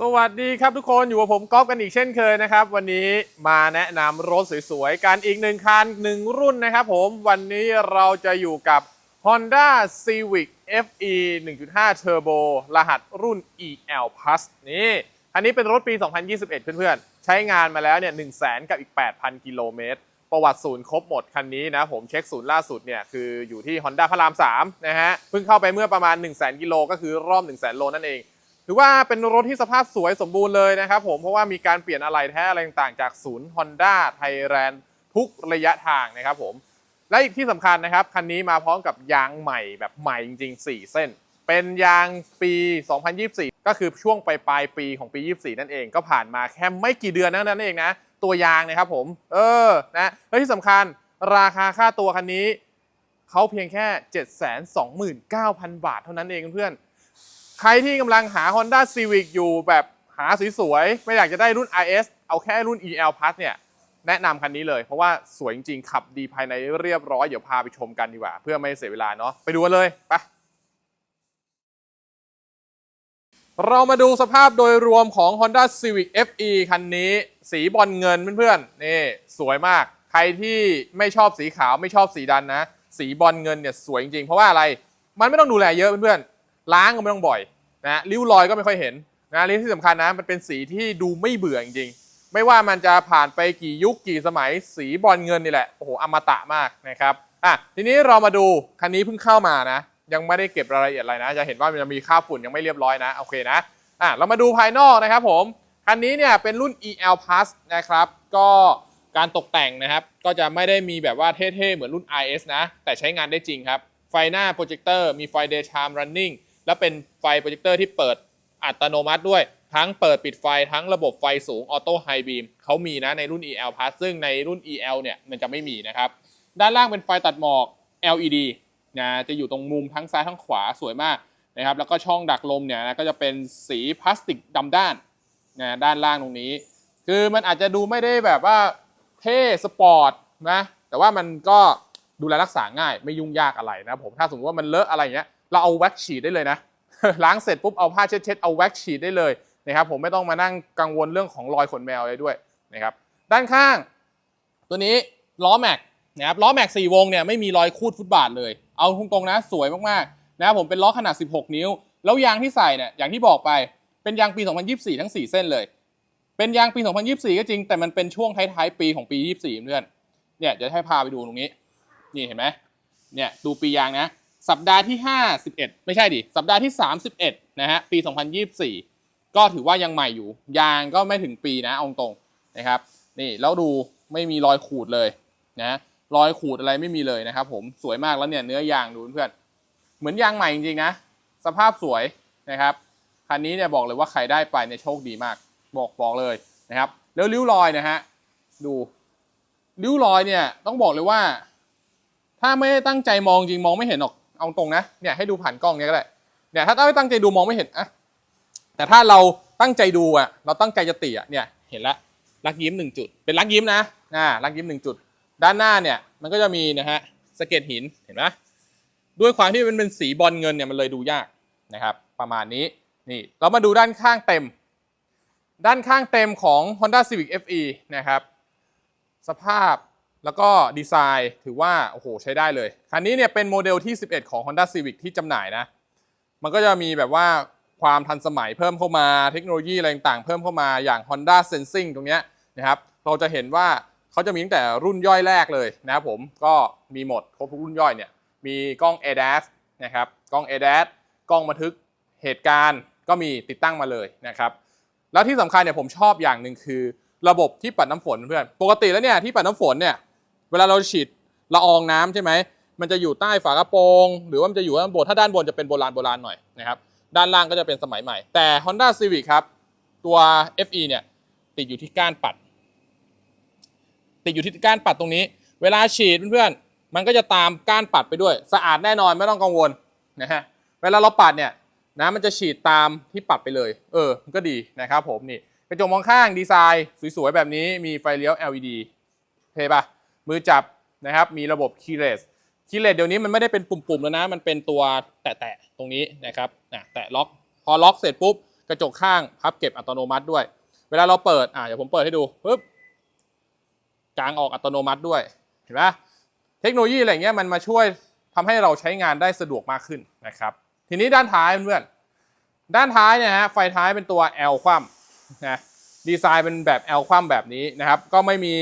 สวัสดีครับทุกคนอยู่กับผมก๊อฟกันอีกเช่นเคยนะครับ วันนี้มาแนะนำรถสวยๆ กันอีกหนึ่งคันหนึ่งรุ่นนะครับผมวันนี้เราจะอยู่กับ Honda Civic FE 1.5 Turbo รหัสรุ่น EL Plus นี่อันนี้เป็นรถปี 2021 เพื่อนๆ ใช้งานมาแล้วเนี่ย1 0 0 0 0 0กับอีก 8,000 กิโลเมตร ประวัติศูนย์ครบหมดคันนี้นะผมเช็คศูนย์ล่าสุดเนี่ยคืออยู่ที่ Honda พระราม 3 นะฮะเพิ่งเข้าไปเมื่อประมาณ 1 0 0 0 0 0กิโลก็คือรอบ 1 0 0 0 0 0โลนั่นเอง ถือว่าเป็นรถที่สภาพสวยสมบูรณ์เลยนะครับผมเพราะว่ามีการเปลี่ยนอะไหล่แท้อะไรต่างๆ จากศูนย์ Honda Thailand ทุกระยะทางนะครับผมและอีกที่สำคัญนะครับ คันนี้มาพร้อมกับยางใหม่แบบใหม่จริงๆ 4 เส้น เป็นยางปี 2024 ก็คือช่วงปลายปลายปีของปี 24 นั่นเอง ก็ผ่านมาแค่ไม่กี่เดือนนั่นเองนะ ตัวยางนะครับผม เออนะและที่สำคัญราคาค่าตัวคันนี้ เขาเพียงแค่ 729,000 บาทเท่านั้นเองเพื่อนๆ ใครที่กำลังหา Honda Civic อยู่แบบหาสวยๆ ไม่อยากจะได้รุ่น RS เอาแค่รุ่น EL Plus เนี่ย แนะนำคันนี้เลย เพราะว่าสวยจริงๆ ขับดีภายในเรียบร้อย เดี๋ยวพาไปชมกันดีกว่า เพื่อไม่เสียเวลาเนาะไปดูกันเลยไปเรามาดูสภาพโดยรวมของ Honda Civic FE คันนี้ สีบอลเงินเพื่อนๆนี่สวยมาก ใครที่ไม่ชอบสีขาวไม่ชอบสีดันนะ สีบอลเงินเนี่ยสวยจริงๆ เพราะว่าอะไร มันไม่ต้องดูแลเยอะเพื่อนๆล้างก็ไม่ต้องบ่อย นะริ้วรอยก็ไม่ค่อยเห็นนะและที่สำคัญนะมันเป็นสีที่ดูไม่เบื่อจริงๆ ไม่ว่ามันจะผ่านไปกี่ยุคกี่สมัยสีบอลเงินนี่แหละโอ้โหอมตะมากนะครับอะทีนี้เรามาดูคันนี้เพิ่งเข้ามานะ ยังไม่ได้เก็บรายละเอียดอะไรนะ จะเห็นว่ามันจะมีค่าฝุ่นยังไม่เรียบร้อยนะโอเคนะอะเรามาดูภายนอกนะครับผมคันนี้เนี่ยเป็นรุ่น EL Plus นะครับ ก็การตกแต่งนะครับ ก็จะไม่ได้มีแบบว่าเท่ๆ เหมือนรุ่น RS นะ แต่ใช้งานได้จริงครับ ไฟหน้าโปรเจคเตอร์มีไฟ daytime running และเป็นไฟโปรเจคเตอร์ที่เปิดอัตโนมัติด้วย ทั้งเปิดปิดไฟทั้งระบบไฟสูง Auto High Beam เขามีนะในรุ่น EL Plus ซึ่งในรุ่น EL เนี่ยมันจะไม่มีนะครับ ด้านล่างเป็นไฟตัดหมอก LED นะจะอยู่ตรงมุมทั้งซ้ายทั้งขวาสวยมากนะครับ แล้วก็ช่องดักลมเนี่ยนะก็จะเป็นสีพลาสติกดำด้านนะด้านล่างตรงนี้ คือมันอาจจะดูไม่ได้แบบว่าเท่สปอร์ตนะแต่ว่ามันก็ดูแลรักษาง่ายไม่ยุ่งยากอะไรนะผมถ้าสมมติว่ามันเลอะอะไรอย่างเงี้ย เราเอาแว็กฉีดได้เลยนะล้างเสร็จปุ๊บเอาผ้าเช็ดๆเอาแว็กฉีดได้เลยนะครับผมไม่ต้องมานั่งกังวลเรื่องของรอยขนแมวอะไรด้วยนะครับด้านข้าง ตัวนี้ล้อแม็กนะครับล้อแม็ก4วงเนี่ยไม่มีรอยคูดฟุตบาทเลย เอาตรงๆนะสวยมากๆนะครับผมเป็นล้อขนาด 16 นิ้ว แล้วยางที่ใส่เนี่ยอย่างที่บอกไปเป็นยางปี 2024 ทั้ง 4 เส้นเลย เป็นยางปี 2024 ก็จริง แต่มันเป็นช่วงท้ายๆปีของปี 24เพื่อนเนี่ยจะให้พาไปดูตรงนี้ นี่เห็นไหมเนี่ยดูปียางนะ สัปดาห์ที่ 51 ไม่ใช่ดิ สัปดาห์ที่ 31 นะฮะ ปี 2024 ก็ถือว่ายังใหม่อยู่ ยางก็ไม่ถึงปีนะเอาตรงนะครับ นี่แล้วดูไม่มีรอยขูดเลยนะรอยขูดอะไรไม่มีเลยนะครับผม สวยมากแล้วเนี่ยเนื้อยางดูเพื่อน เหมือนยางใหม่จริงๆนะ สภาพสวยนะครับ คันนี้เนี่ยบอกเลยว่าใครได้ไปเนี่ยโชคดีมาก บอกบอกเลยนะครับ แล้วริ้วรอยนะฮะ ดูริ้วรอยเนี่ยต้องบอกเลยว่า ถ้าไม่ได้ตั้งใจมองจริงมองไม่เห็นหรอก เอาตรงนะเนี่ยให้ดูผ่านกล้องเนี่ยก็ได้เนี่ยถ้าไม่ตั้งใจดูมองไม่เห็นอะแต่ถ้าเราตั้งใจดูอะเราตั้งใจจะติอะเนี่ยเห็นละรักยิ้มหนึ่งจุด เป็นรักยิ้มนะอ่ารักยิ้มหนึ่งจุด ด้านหน้าเนี่ยมันก็จะมีนะฮะสะเก็ดหินเห็นไหมด้วยความที่มันเป็นสีบอลเงินเนี่ยมันเลยดูยากนะครับ ประมาณนี้นี่เรามาดูด้านข้างเต็ม ด้านข้างเต็มของ Honda Civic FE นะครับ สภาพ แล้วก็ดีไซน์ถือว่าโอ้โหใช้ได้เลย คันนี้เนี่ยเป็นโมเดลที่ 11 ของ Honda Civic ที่จำหน่ายนะ มันก็จะมีแบบว่าความทันสมัยเพิ่มเข้ามาเทคโนโลยีอะไรต่างๆเพิ่มเข้ามาอย่าง Honda Sensing ตรงเนี้ยนะครับเราจะเห็นว่าเขาจะมีตั้งแต่รุ่นย่อยแรกเลยนะครับผมก็มีหมดครบทุกรุ่นย่อยเนี่ยมีกล้อง ADAS นะครับกล้อง ADAS กล้องบันทึกเหตุการณ์ก็มีติดตั้งมาเลยนะครับแล้วที่สำคัญเนี่ยผมชอบอย่างหนึ่งคือ ระบบที่ปัดน้ำฝนเพื่อนปกติแล้วเนี่ยที่ปัดน้ำฝนเนี่ย เวลาเราฉีดละอองน้ำใช่ไหมมันจะอยู่ใต้ฝากระโปรง หรือว่ามันจะอยู่ด้านบนถ้าด้านบนจะเป็นโบราณโบราณหน่อยนะครับด้านล่างก็จะเป็นสมัยใหม่ แต่ Honda Civic ครับ ตัว FE เนี่ยติดอยู่ที่ก้านปัด ติดอยู่ที่ก้านปัดตรงนี้ เวลาฉีดเพื่อนๆมันก็จะตามก้านปัดไปด้วย สะอาดแน่นอนไม่ต้องกังวลนะฮะเวลาเราปัดเนี่ยน้ำมันจะฉีดตามที่ปัดไปเลย เออมันก็ดีนะครับผมนี่กระจกมองข้างดีไซน์ สวยๆ แบบนี้มีไฟเลี้ยว LED เท่ปะ มือจับนะครับ มีระบบ keyless keyless เดี๋ยวนี้มันไม่ได้เป็นปุ่มๆแล้วนะ มันเป็นตัวแตะๆตรงนี้นะครับนะแตะล็อก พอล็อกเสร็จปุ๊บ กระจกข้างพับเก็บอัตโนมัติด้วย เวลาเราเปิด อ่าเดี๋ยวผมเปิดให้ดูปึ๊บกางออกอัตโนมัติด้วย เห็นไหมเทคโนโลยีอะไรเงี้ยมันมาช่วยทำให้เราใช้งานได้สะดวกมากขึ้นนะครับ ทีนี้ด้านท้ายเพื่อนๆด้านท้ายเนี่ยฮะไฟท้ายเป็นตัว L คว่ำนะดีไซน์เป็นแบบ L คว่ำแบบนี้นะครับ ก็ไม่มี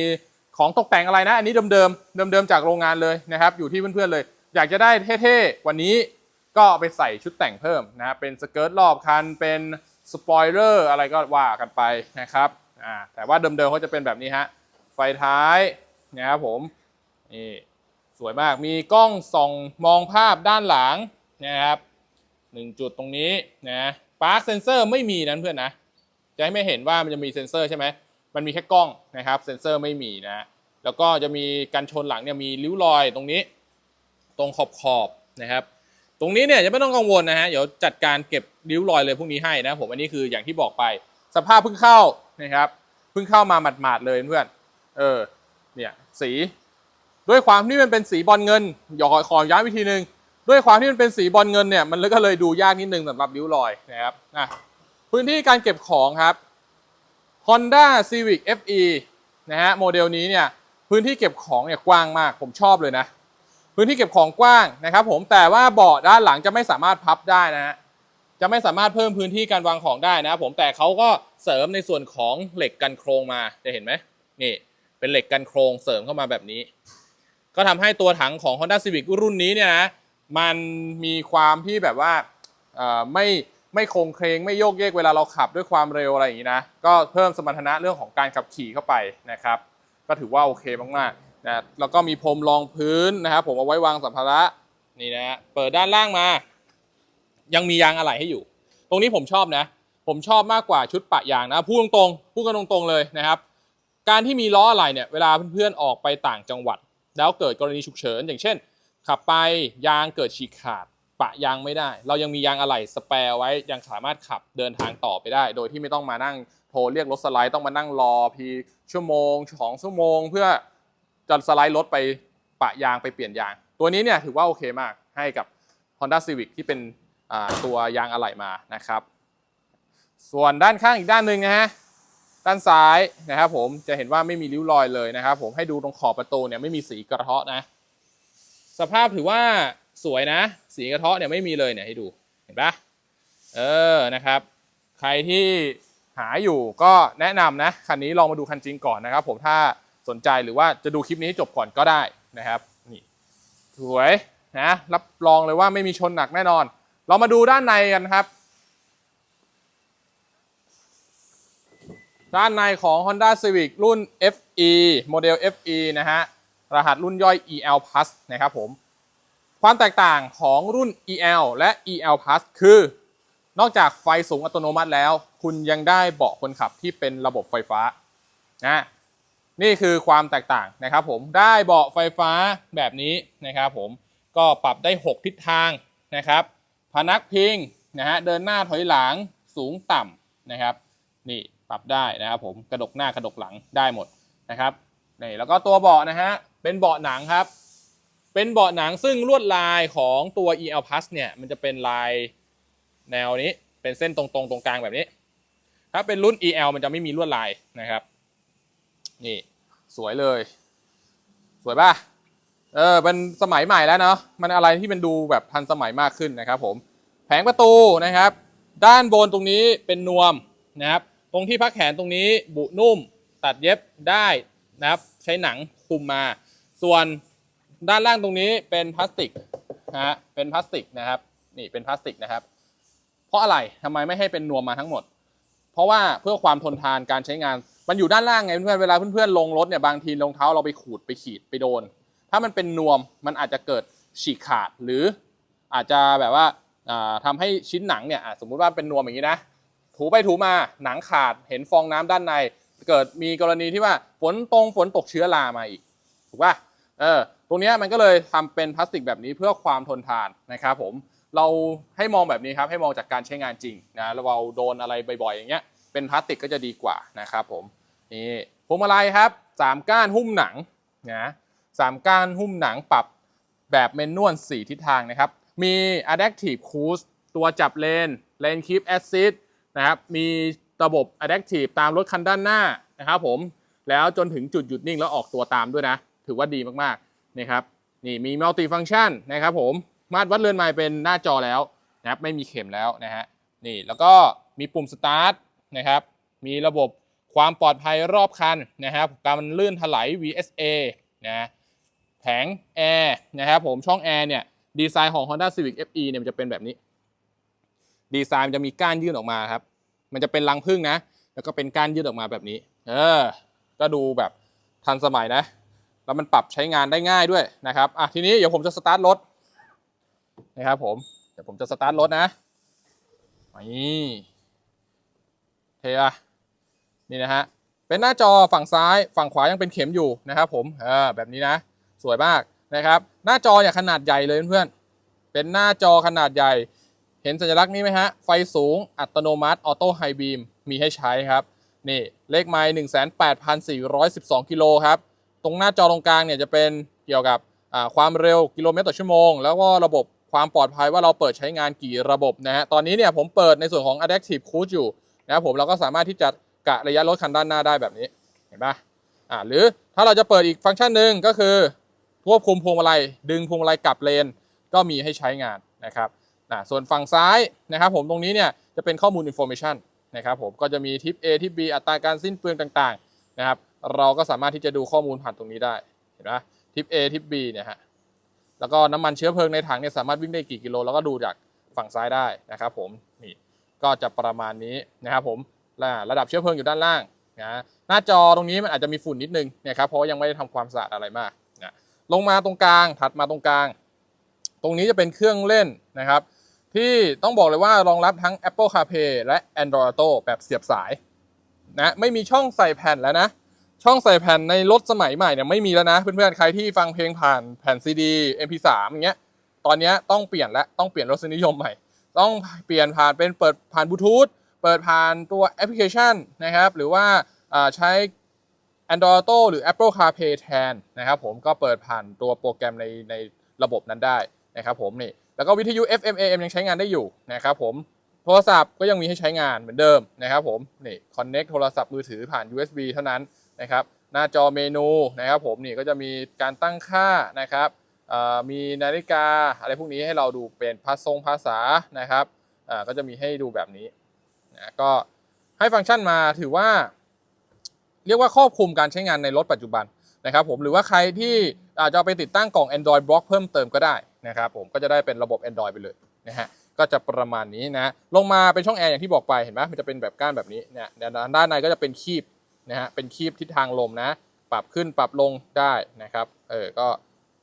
ของตกแต่งอะไรนะ อันนี้เดิมๆเดิมๆจากโรงงานเลยนะครับ อยู่ที่เพื่อนๆเลย อยากจะได้เท่ๆกวันนี้ก็เอาไปใส่ชุดแต่งเพิ่มนะครับเป็นสเกิร์ตรอบคันเป็นสปอยเลอร์อะไรก็ว่ากันไปนะครับอ่าแต่ว่าเดิมๆเขาจะเป็นแบบนี้ฮะไฟท้ายนะครับผมนี่สวยมากมีกล้องส่องมองภาพด้านหลังนะครับหนึ่งจุดตรงนี้นะปาร์คเซนเซอร์ไม่มีนั้นเพื่อนนะจะให้ไม่เห็นว่ามันจะมีเซนเซอร์ใช่ไหม มันมีแค่กล้องนะครับ เซ็นเซอร์ไม่มีนะแล้วก็จะมีกันชนหลังเนี่ยมีริ้วรอยตรงนี้ ตรงขอบขอบนะครับ ตรงนี้เนี่ยจะไม่ต้องกังวลนะฮะเดี๋ยวจัดการเก็บริ้วรอยเลยพวกนี้ให้นะผมอันนี้คืออย่างที่บอกไป สภาพเพิ่งเข้านะครับเพิ่งเข้ามาหมาดๆเลยเพื่อนเออเนี่ยสีด้วยความที่มันเป็นสีบอลเงินอยากขอย้ำวิธีหนึ่งด้วยความที่มันเป็นสีบอลเงินเนี่ยมันก็เลยดูยากนิดนึงสำหรับริ้วรอยนะครับอะพื้นที่การเก็บของครับ Honda Civic FE นะฮะโมเดลนี้เนี่ยพื้นที่เก็บของเนี่ยกว้างมากผมชอบเลยนะ พื้นที่เก็บของกว้างนะครับผมแต่ว่าเบาะด้านหลังจะไม่สามารถพับได้นะฮะจะไม่สามารถเพิ่มพื้นที่การวางของได้นะครับผมแต่เขาก็เสริมในส่วนของเหล็กกันโครงมาจะเห็นไหมนี่เป็นเหล็กกันโครงเสริมเข้ามาแบบนี้ ก็ทำให้ตัวถังของ Honda Civic รุ่นนี้เนี่ยนะมันมีความที่แบบว่าไม่ ไม่คงเครงไม่โยกเยกเวลาเราขับด้วยความเร็วอะไรอย่างนี้นะ ก็เพิ่มสมรรถนะเรื่องของการขับขี่เข้าไปนะครับ ก็ถือว่าโอเคมากๆนะแล้วก็มีพรมรองพื้นนะครับผมเอาไว้วางสัมภาระนี่นะฮะเปิดด้านล่างมา ยังมียางอะไหล่ให้อยู่ ตรงนี้ผมชอบนะ ผมชอบมากกว่าชุดปะยางนะพูดตรงๆพูดกันตรงๆเลยนะครับ การที่มีล้ออะไหล่เนี่ยเวลาเพื่อนๆออกไปต่างจังหวัด แล้วเกิดกรณีฉุกเฉินอย่างเช่น ขับไปยางเกิดฉีกขาด ปะยางไม่ได้ เรายังมียางอะไหล่สแปร์ไว้ยังสามารถขับเดินทางต่อไปได้ โดยที่ไม่ต้องมานั่งโทรเรียกรถสไลด์ต้องมานั่งรอพีชั่วโมงสองชั่วโมง เพื่อจะสไลด์รถไปปะยางไปเปลี่ยนยาง ตัวนี้เนี่ยถือว่าโอเคมากให้กับ Honda Civic ที่เป็นตัวยางอะไหล่มานะครับ ส่วนด้านข้างอีกด้านหนึ่งนะฮะด้านซ้ายนะครับผมจะเห็นว่าไม่มีริ้วรอยเลยนะครับ ผมให้ดูตรงขอบประตูเนี่ยไม่มีสีกระเทาะนะ สภาพถือว่า สวยนะ สีกระเทาะเนี่ยไม่มีเลยเนี่ยให้ดูเห็นปะเออนะครับ ใครที่หาอยู่ก็แนะนำนะคันนี้ลองมาดูคันจริงก่อนนะครับ ผมถ้าสนใจหรือว่าจะดูคลิปนี้ให้จบก่อนก็ได้นะครับนี่สวยนะรับรองเลยว่าไม่มีชนหนักแน่นอน เรามาดูด้านในกันครับ ด้านในของ Honda Civic รุ่น FE โมเดล FE นะฮะรหัสรุ่นย่อย EL Plus นะครับผม ความแตกต่างของรุ่น EL และ EL Plus คือ นอกจากไฟสูงอัตโนมัติแล้ว คุณยังได้เบาะคนขับที่เป็นระบบไฟฟ้านะนี่คือความแตกต่างนะครับผมได้เบาะไฟฟ้าแบบนี้นะครับผมก็ปรับได้ 6 ทิศทางนะครับพนักพิงนะฮะเดินหน้าถอยหลังสูงต่ำนะครับ นี่ปรับได้นะครับผมกระดกหน้ากระดกหลังได้หมดนะครับนี่แล้วก็ตัวเบาะนะฮะเป็นเบาะหนังครับ เป็นเบาะหนังซึ่งลวดลายของตัว EL Plus เนี่ยมันจะเป็นลายแนวนี้เป็นเส้นตรงๆตรงกลางแบบนี้ ถ้าเป็นรุ่น EL มันจะไม่มีลวดลายนะครับ นี่สวยเลย สวยป่ะเออเป็นสมัยใหม่แล้วเนาะมันอะไรที่มันดูแบบทันสมัยมากขึ้นนะครับ ผมแผงประตูนะครับ ด้านบนตรงนี้เป็นนวมนะครับ ตรงที่พักแขนตรงนี้บุนุ่ม ตัดเย็บได้นะครับ ใช้หนังคุมมา ส่วน ด้านล่างตรงนี้เป็นพลาสติกนะฮะเป็นพลาสติกนะครับนี่เป็นพลาสติกนะครับ เพราะอะไรทำไมไม่ให้เป็นนวมมาทั้งหมด เพราะว่าเพื่อความทนทานการใช้งาน มันอยู่ด้านล่างไงเพื่อนเวลาเพื่อนๆลงรถเนี่ยบางทีรองเท้าเราไปขูดไปขีดไปโดน ถ้ามันเป็นนวมมันอาจจะเกิดฉีกขาดหรืออาจจะแบบว่าทำาให้ชิ้นหนังเนี่ยสมมุติว่าเป็นนวมอย่างนี้นะถูไปถูมาหนังขาดเห็นฟองน้ำด้านใน เกิดมีกรณีที่ว่าฝนตรงฝนตกเชื้อรามาอีกถูกป่ะเออ ตรงนี้มันก็เลยทำเป็นพลาสติกแบบนี้เพื่อความทนทานนะครับผมเราให้มองแบบนี้ครับให้มองจากการใช้งานจริงนะเราโดนอะไรบ่อยๆอย่างเงี้ยเป็นพลาสติกก็จะดีกว่านะครับผมนี่พวงมาลัยครับสามก้านหุ้มหนังนะสามก้านหุ้มหนังปรับแบบเมนนวล4ทิศทางนะครับ มี Adaptive Cruise ตัวจับเลนเลน Keep Assist นะครับมีระบบ Adaptive ตามรถคันด้านหน้านะครับผมแล้วจนถึงจุดหยุดนิ่งแล้วออกตัวตามด้วยนะ ถือว่าดีมากๆ นะครับนี่มี Multi Function นะครับผมมาตรวัดเรือนไมล์เป็นหน้าจอแล้วนะครับไม่มีเข็มแล้วนะฮะนี่แล้วก็มีปุ่ม Start นะครับมีระบบความปลอดภัยรอบคันนะครับการมันลื่นถลาย VSA นะแผงแอร์นะครับผมช่องแอร์เนี่ยดีไซน์ของ Honda Civic FE เนี่ยมันจะเป็นแบบนี้ ดีไซน์มันจะมีก้านยื่นออกมาครับ มันจะเป็นรังผึ้งนะ แล้วก็เป็นก้านยื่นออกมาแบบนี้ เออ ก็ดูแบบทันสมัยนะ แล้วมันปรับใช้งานได้ง่ายด้วยนะครับอะทีนี้เดี๋ยวผมจะสตาร์ทรถนะครับผมเดี๋ยวผมจะสตาร์ทรถนะนี่เทอะนี่นะฮะเป็นหน้าจอฝั่งซ้ายฝั่งขวายังเป็นเข็มอยู่นะครับ ผมเออแบบนี้นะ สวยมากนะครับ หน้าจอเนี่ยขนาดใหญ่เลยเพื่อนเป็นหน้าจอขนาดใหญ่ เห็นสัญลักษณ์นี้ไหมฮะ ไฟสูงอัตโนมัติออโต้ไฮบีมมีให้ใช้ครับ นี่เลขไมล์18,412กิโลครับ ตรงหน้าจอตรงกลางเนี่ยจะเป็นเกี่ยวกับความเร็วกิโลเมตรต่อชั่วโมง แล้วก็ระบบความปลอดภัยว่าเราเปิดใช้งานกี่ระบบนะฮะตอนนี้เนี่ยผมเปิดในส่วนของ Adaptive Cruise อยู่นะครับผมเราก็สามารถที่จะกะระยะรถคันด้านหน้าได้แบบนี้เห็นปะอ่าหรือถ้าเราจะเปิดอีกฟังก์ชันหนึ่งก็คือควบคุมพวงมาลัยดึงพวงมาลัยกลับเลนก็มีให้ใช้งานนะครับนะส่วนฝั่งซ้ายนะครับผมตรงนี้เนี่ยจะเป็นข้อมูล information นะครับผมก็จะมีทิป A ทิป B อัตราการสิ้นเปลืองต่างๆนะครับ เราก็สามารถที่จะดูข้อมูลผ่านตรงนี้ได้เห็นไหมทิป A ทิป B เนี่ยฮะแล้วก็น้ำมันเชื้อเพลิงในถังเนี่ยสามารถวิ่งได้กี่กิโลแล้วก็ดูจากฝั่งซ้ายได้นะครับผมนี่ก็จะประมาณนี้นะครับผมและระดับเชื้อเพลิงอยู่ด้านล่างนะหน้าจอตรงนี้มันอาจจะมีฝุ่นนิดนึงนะครับเพราะยังไม่ได้ทำความสะอาดอะไรมากนะลงมาตรงกลางถัดมาตรงกลาง ตรงนี้จะเป็นเครื่องเล่นนะครับที่ต้องบอกเลยว่ารองรับทั้ง Apple CarPlay และ Android Auto แบบเสียบสายนะไม่มีช่องใส่แผ่นแล้วนะ ช่องใส่แผ่นในรถสมัยใหม่เนี่ยไม่มีแล้วนะ เพื่อนๆใครที่ฟังเพลงผ่านแผ่น CD MP3 อย่างเงี้ยตอนนี้ต้องเปลี่ยนแล้วต้องเปลี่ยนรสนิยมใหม่ ต้องเปลี่ยนผ่านเป็นเปิดผ่านบลูทูธเปิดผ่านตัวแอปพลิเคชันนะครับหรือว่าใช้ Android Auto หรือ Apple CarPlay แทนนะครับผมก็เปิดผ่านตัวโปรแกรมในในระบบนั้นได้นะครับผมนี่แล้วก็วิทยุ FM AM ยังใช้งานได้อยู่นะครับผมโทรศัพท์ก็ยังมีให้ใช้งานเหมือนเดิมนะครับผมนี่ connect โทรศัพท์มือถือผ่าน USB เท่านั้น นะครับหน้าจอเมนูนะครับผมนี่ก็จะมีการตั้งค่านะครับมีนาฬิกาอะไรพวกนี้ให้เราดูเป็นภาษงภาษานะครับก็จะมีให้ดูแบบนี้นะก็ให้ฟังก์ชันมาถือว่า เรียกว่าครอบคลุมการใช้งานในรถปัจจุบันนะครับผมหรือว่าใครที่อาจจะไปติดตั้งกล่อง Android Block เพิ่มเติมก็ได้นะครับผมก็จะได้เป็นระบบ Android ไปเลยนะฮะก็จะประมาณนี้นะลงมาเป็นช่องแอร์อย่างที่บอกไปเห็นไหมมันจะเป็นแบบก้านแบบนี้เนี่ยด้านในก็จะเป็นคีบ นะฮะเป็นคีบทิศทางลมนะ ปรับขึ้นปรับลงได้นะครับเออก็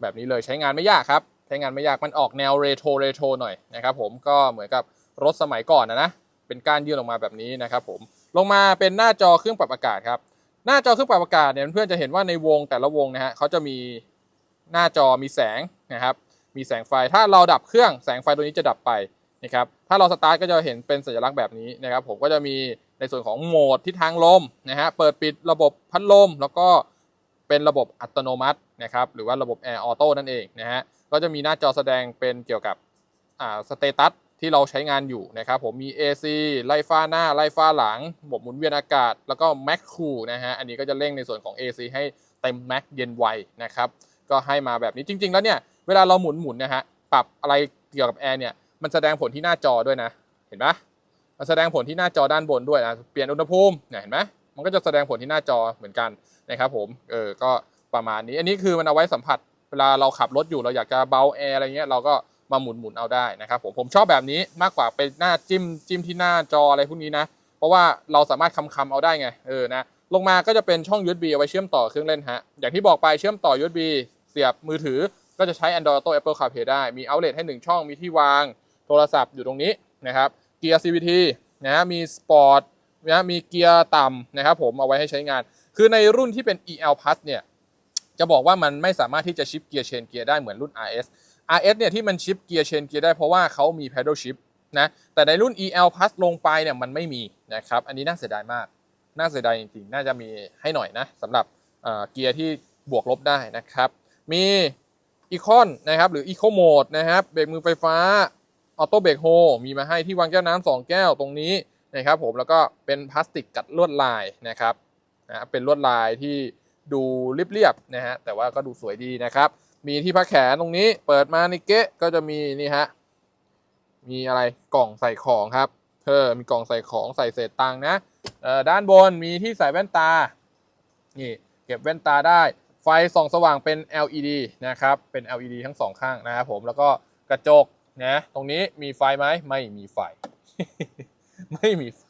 แบบนี้เลยใช้งานไม่ยากครับ ใช้งานไม่ยากมันออกแนวเรโทรเรโทรหน่อยนะครับผมก็เหมือนกับรถสมัยก่อนนะนะเป็นก้านยื่นออกมาแบบนี้นะครับผมลงมาเป็นหน้าจอเครื่องปรับอากาศครับหน้าจอเครื่องปรับอากาศเนี่ยเพื่อนๆจะเห็นว่าในวงแต่ละวงนะฮะเขาจะมีหน้าจอมีแสงนะครับมีแสงไฟถ้าเราดับเครื่องแสงไฟตัวนี้จะดับไปนะครับถ้าเราสตาร์ทก็จะเห็นเป็นสัญลักษณ์แบบนี้นะครับผมก็จะมี ในส่วนของโหมดทิศทางลมนะฮะเปิดปิดระบบพัดลม แล้วก็เป็นระบบอัตโนมัตินะครับหรือว่าระบบแอร์ออโต้นั่นเองนะฮะก็จะมีหน้าจอแสดงเป็นเกี่ยวกับอ่าสเตตัสที่เราใช้งานอยู่นะครับผมมี AC ไล่ฟ้าหน้า ไล่ฟ้าหลังระบบหมุนเวียนอากาศ แล้วก็แม็กคูนะฮะอันนี้ก็จะเร่งในส่วนของ AC ให้เต็มแม็กเย็นไวนะครับก็ให้มาแบบนี้จริง ๆ แล้วเนี่ยเวลาเราหมุนหมุนๆนะฮะปรับอะไรเกี่ยวกับแอร์เนี่ยมันแสดงผลที่หน้าจอด้วยนะ เห็นปะมัน แสดงผลที่หน้าจอด้านบนด้วยนะเปลี่ยนอุณหภูมิเนี่ยเห็นไหมมันก็จะแสดงผลที่หน้าจอเหมือนกันนะครับผมเออก็ประมาณนี้ อันนี้คือมันเอาไว้สัมผัสเวลาเราขับรถอยู่เราอยากจะเบาแอร์อะไรเงี้ยเราก็มาหมุนหมุนๆเอาได้นะครับผมผมชอบแบบนี้มากกว่าเป็นหน้าจิ้มจิ้มที่หน้าจออะไรพวกนี้นะ เพราะว่าเราสามารถคำคำเอาได้ไงเออนะลงมาก็จะเป็นช่อง USB เอาไว้เชื่อมต่อเครื่องเล่นฮะอย่างที่บอกไปเชื่อมต่อ USB เสียบมือถือก็จะใช้ Android Auto Apple CarPlay ได้มี outlet ให้ 1 ช่องมีที่วางโทรศัพท์อยู่ตรงนี้นะครับ เกียร์ CVT นะมีสปอร์ตนะมีเกียร์ต่ำนะครับผมเอาไว้ให้ใช้งาน คือในรุ่นที่เป็น EL Plus เนี่ยจะบอกว่ามันไม่สามารถที่จะชิปเกียร์เชนเกียร์ได้เหมือนรุ่น RS RS เนี่ยที่มันชิปเกียร์เชนเกียร์ได้เพราะว่าเขามี pedal shift นะแต่ในรุ่น EL Plus ลงไปเนี่ยมันไม่มีนะครับอันนี้น่าเสียดายมาก น่าเสียดายจริงๆ น่าจะมีให้หน่อยนะสำหรับเเกียร์ที่บวกลบได้นะครับ มีอีคอนนะครับหรือ Eco Mode นะครับเบรกมือไฟฟ้า ออโต้เบรกโฮมีมาให้ที่วางแก้วน้ำสองแก้วตรงนี้นะครับผมแล้วก็เป็นพลาสติกกัดลวดลายนะครับนะเป็นลวดลายที่ดูเรียบๆนะฮะแต่ว่าก็ดูสวยดีนะครับ มีที่พักแขนตรงนี้เปิดมาในเกะก็จะมีนี่ฮะมีอะไรกล่องใส่ของครับเออมีกล่องใส่ของใส่เศษตังนะเออด้านบนมีที่ใส่แว่นตานี่เก็บแว่นตาได้ ไฟส่องสว่างเป็น LED นะครับเป็น LED ทั้งสองข้างนะครับผมแล้วก็กระจก นะตรงนี้มีไฟไหมไม่มีไฟ ไม่มีไฟ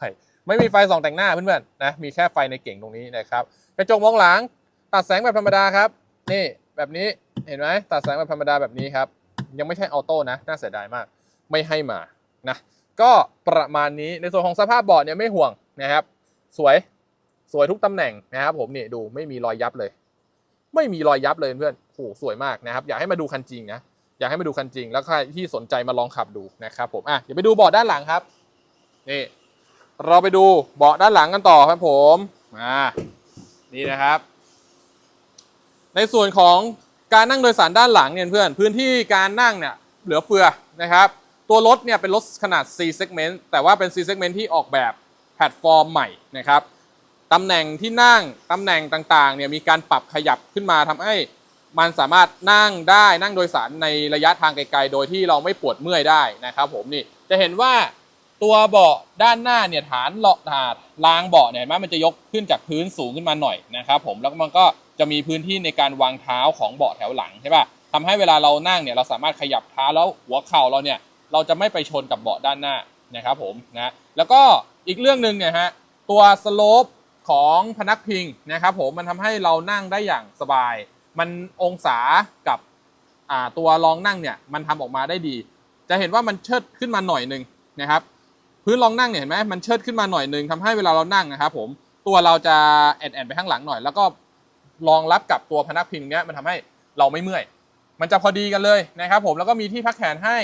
ไม่มีไฟส่องแต่งหน้าเพื่อนๆนะมีแค่ไฟในเก่งตรงนี้นะครับกระจกมองหลัง ตัดแสงแบบธรรมดาครับ นี่แบบนี้เห็นไหมตัดแสงแบบธรรมดาแบบนี้ครับ ยังไม่ใช่ออโต้นะน่าเสียดายมาก ไม่ให้มานะก็ประมาณนี้ในส่วนของสภาพเบาะเนี่ยไม่ห่วงนะครับ สวยสวยทุกตำแหน่งนะครับ ผมนี่ดูไม่มีรอยยับเลย ไม่มีรอยยับเลยเพื่อนโอ้โหสวยมากนะครับ อยากให้มาดูคันจริงนะ อยากให้มาดูคันจริง แล้วใครที่สนใจมาลองขับดูนะครับผมอะเดี๋ยวไปดูเบาะด้านหลังครับนี่เราไปดูเบาะด้านหลังกันต่อครับผมอ่านี่นะครับ ในส่วนของการนั่งโดยสารด้านหลังเนี่ยเพื่อนพื้นที่การนั่งเนี่ยเหลือเฟือนะครับตัวรถเนี่ยเป็นรถขนาด C segment แต่ว่าเป็น C segment ที่ออกแบบแพลตฟอร์มใหม่นะครับตำแหน่งที่นั่งตำแหน่งต่างๆเนี่ยมีการปรับขยับขึ้นมาทำให้ มันสามารถนั่งได้นั่งโดยสารในระยะทางไกลๆ โดยที่เราไม่ปวดเมื่อยได้นะครับผมนี่จะเห็นว่าตัวเบาะด้านหน้าเนี่ยฐานเลาะฐานรางเบาะเนี่ยเห็นไหมมันจะยกขึ้นจากพื้นสูงขึ้นมาหน่อยนะครับผมแล้วมันก็จะมีพื้นที่ในการวางเท้าของเบาะแถวหลังใช่ป่ะทำให้เวลาเรานั่งเนี่ยเราสามารถขยับเท้าแล้วหัวเข่าเราเนี่ยเราจะไม่ไปชนกับเบาะด้านหน้านะครับผมนะแล้วก็อีกเรื่องหนึ่งเนี่ยฮะตัวสโลปของพนักพิงนะครับผมมันทำให้เรานั่งได้อย่างสบาย มันองศากับตัวรองนั่งเนี่ยมันทำออกมาได้ดี จะเห็นว่ามันเชิดขึ้นมาหน่อยหนึ่งนะครับ พื้นรองนั่งเนี่ยเห็นไหมมันเชิดขึ้นมาหน่อยหนึ่งทำให้เวลาเรานั่งนะครับผมตัวเราจะแอนแอนไปข้างหลังหน่อย แล้วก็รองรับกับตัวพนักพิงเนี้ยมันทำให้เราไม่เมื่อย มันจะพอดีกันเลยนะครับผมแล้วก็มีที่พักแขนให้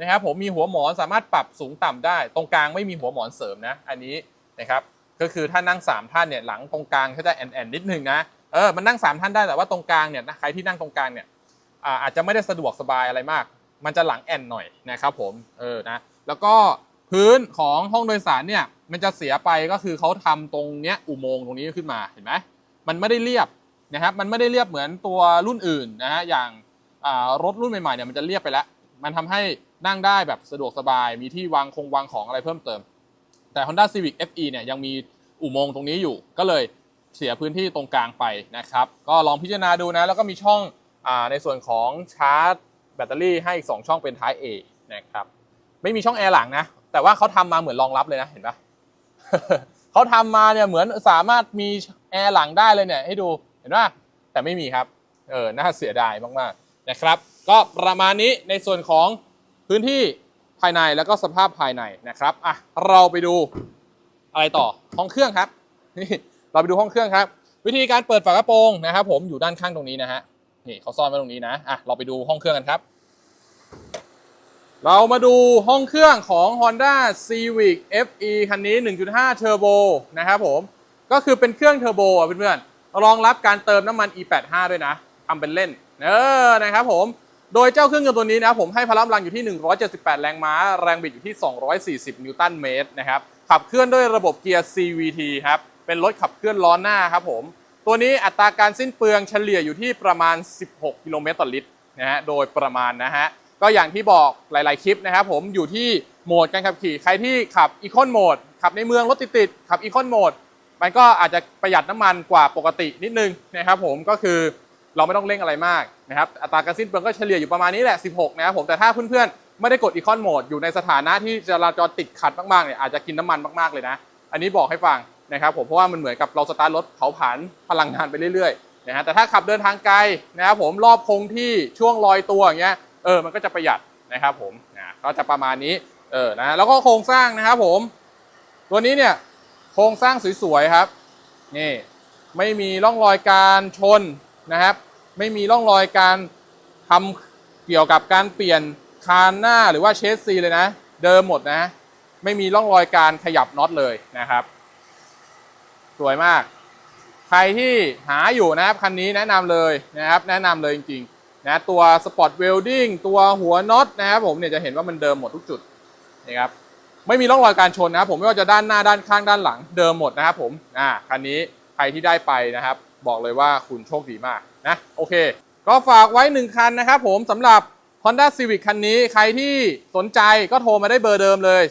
นะครับผมมีหัวหมอนสามารถปรับสูงต่ำได้ ตรงกลางไม่มีหัวหมอนเสริมนะ อันนี้นะครับก็คือถ้านั่ง 3 ท่านเนี่ยหลังตรงกลางเขาจะแอนแอนนิดนึงนะ เออมันนั่ง3ท่านได้แต่ว่าตรงกลางเนี่ยนะใครที่นั่งตรงกลางเนี่ยอาจจะไม่ได้สะดวกสบายอะไรมาก มันจะหลังแอนหน่อยนะครับผมเออนะแล้วก็พื้นของห้องโดยสารเนี่ยมันจะเสียไปก็คือเขาทำตรงเนี้ยอุโมงค์ตรงนี้ขึ้นมาเห็นไหมมันไม่ได้เรียบนะครับมันไม่ได้เรียบเหมือนตัวรุ่นอื่นนะฮะอย่างรถรุ่นใหม่ๆเนี่ยมันจะเรียบไปแล้ว มันทำให้นั่งได้แบบสะดวกสบาย มีที่วางคงวางของอะไรเพิ่มเติม แต่ Honda Civic FE เนี่ยยังมีอุโมงค์ตรงนี้อยู่ก็เลย เสียพื้นที่ตรงกลางไปนะครับ ก็ลองพิจารณาดูนะแล้วก็มีช่องอในส่วนของชาร์จ แบตเตอรี่ให้อีก 2 ช่องเป็น Type A นะครับไม่มีช่องแอร์หลังนะ แต่ว่าเขาทำมาเหมือนรองรับเลยนะเห็นปะเขาทำมาเนี่ยเหมือนสามารถมีแอร์หลังได้เลยเนี่ยให้ดูเห็นปะแต่ไม่มีครับเออน่าเสียดายมากๆนะครับ ก็ประมาณนี้ในส่วนของพื้นที่ภายในแล้วก็สภาพภายในนะครับอะเราไปดูอะไรต่อห้องเครื่องครับนี่ เราไปดูห้องเครื่องครับ วิธีการเปิดฝากระโปรงนะครับ ผมอยู่ด้านข้างตรงนี้นะฮะนี่เขาซ่อนไว้ตรงนี้นะอะเราไปดูห้องเครื่องกันครับ เรามาดูห้องเครื่องของ Honda Civic FE คันนี้ 1.5 Turbo นะครับผมก็คือเป็นเครื่องเทอร์โบอะเพื่อนๆรองรับการเติมน้ำมัน E85 ด้วยนะทำเป็นเล่น เออนะครับผมโดยเจ้าเครื่องยนต์ตัวนี้นะผมให้พลังกำลังอยู่ที่ 178 แรงม้า แรงบิดอยู่ที่ 240 นิวตันเมตรนะครับ ขับเคลื่อนด้วยระบบเกียร์ CVT ครับ เป็นรถขับเคลื่อนล้อหน้าครับผม ตัวนี้อัตราการสิ้นเปลืองเฉลี่ยอยู่ที่ประมาณ 16 กิโลเมตรต่อลิตรนะฮะโดยประมาณนะฮะก็อย่างที่บอกหลาย ๆ คลิปนะครับผมอยู่ที่โหมดการขับขี่ใครที่ขับอีคอนโหมดขับในเมืองรถติดๆขับอีคอนโหมดมันก็อาจจะประหยัดน้ำมันกว่าปกตินิดนึงนะครับผมก็คือเราไม่ต้องเร่งอะไรมากนะครับอัตราการสิ้นเปลืองก็เฉลี่ยอยู่ประมาณนี้แหละ 16 นะครับผมแต่ถ้าเพื่อนๆ ไม่ได้กดอีคอนโหมดอยู่ในสถานะที่จราจรติดขัดมากๆเนี่ยอาจจะกินน้ำมันมากๆเลยนะ อันนี้บอกให้ฟัง นะครับผมเพราะว่ามันเหมือนกับเราสตาร์ทรถเผาผลาญพลังงานไปเรื่อยๆนะฮะแต่ถ้าขับเดินทางไกลนะครับผมรอบคงที่ช่วงลอยตัวอย่างเงี้ยเออมันก็จะประหยัดนะครับผมนะก็จะประมาณนี้เออนะแล้วก็โครงสร้างนะครับผม ตัวนี้เนี่ยโครงสร้างสวยๆครับนี่ไม่มีร่องรอยการชนนะครับ ไม่มีร่องรอยการทำเกี่ยวกับการเปลี่ยนคานหน้าหรือว่าเชสซีเลยนะ เดิมหมดนะ ไม่มีร่องรอยการขยับน็อตเลยนะครับ สวยมาก ใครที่หาอยู่นะครับคันนี้แนะนำเลยนะครับแนะนำเลยจริงๆนะตัวสปอตเวลดิ้งตัวหัวน็อตนะครับผมเนี่ยจะเห็นว่ามันเดิมหมดทุกจุดนะครับไม่มีร่องรอยการชนนะครับผมไม่ว่าจะด้านหน้าด้านข้างด้านหลังเดิมหมดนะครับผมอ่าคันนี้ใครที่ได้ไปนะครับ บอกเลยว่าคุณโชคดีมากนะโอเค ก็ฝากไว้หนึ่งคันนะครับผมสำหรับ Honda Civic คันนี้ใครที่สนใจก็โทรมาได้เบอร์เดิมเลย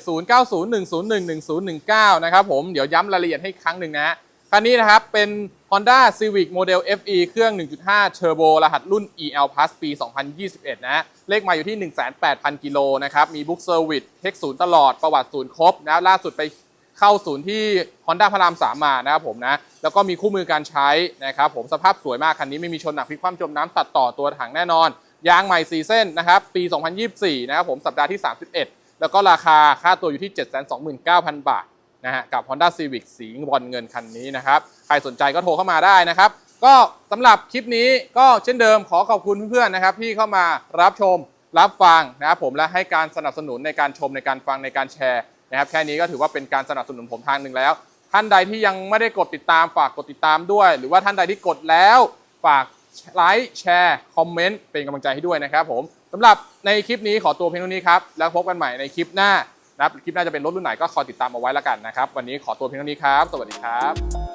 0901011019 นะครับผม เดี๋ยวย้ำรายละเอียดให้ครั้งหนึ่งนะ คันนี้นะครับ เป็น Honda Civic Model FE เครื่อง 1.5 Turbo รหัสรุ่น EL Plus ปี 2021 นะ เลขมาอยู่ที่180,000 กิโลนะครับ มีบุ๊กเซอร์วิสเทคศูนย์ตลอด ประวัติศูนย์ครบนะ ล่าสุดไปเข้าศูนย์ที่ Honda พระราม 3 มานะครับผมนะ แล้วก็มีคู่มือการใช้นะครับผม สภาพสวยมาก คันนี้ไม่มีชนหนักพลิกคว่ำจมน้ำตัดต่อตัวถังแน่นอน ยางใหม่4เส้นนะครับปี 2024 นะครับผมสัปดาห์ที่ 31 แล้วก็ราคาค่าตัวอยู่ที่ 729,000 บาทนะฮะกับ Honda Civic สีบอลเงินคันนี้นะครับใครสนใจก็โทรเข้ามาได้นะครับก็สำหรับคลิปนี้ก็เช่นเดิมขอขอบคุณเพื่อนๆนะครับที่เข้ามารับชมรับฟังนะครับผมและให้การสนับสนุนในการชมในการฟังในการแชร์นะครับแค่นี้ก็ถือว่าเป็นการสนับสนุนผมทางหนึ่งแล้ว ท่านใดที่ยังไม่ได้กดติดตามฝากกดติดตามด้วย หรือว่าท่านใดที่กดแล้วฝาก ไลค์แชร์คอมเมนต์เป็นกำลังใจให้ด้วยนะครับผมสำหรับในคลิปนี้ขอตัวเพียงเท่านี้ครับแล้วพบกันใหม่ในคลิปหน้านะครับคลิปหน้าจะเป็นรถรุ่นไหนก็คอยติดตามเอาไว้แล้วกันนะครับ วันนี้ขอตัวเพียงเท่านี้ครับ สวัสดีครับ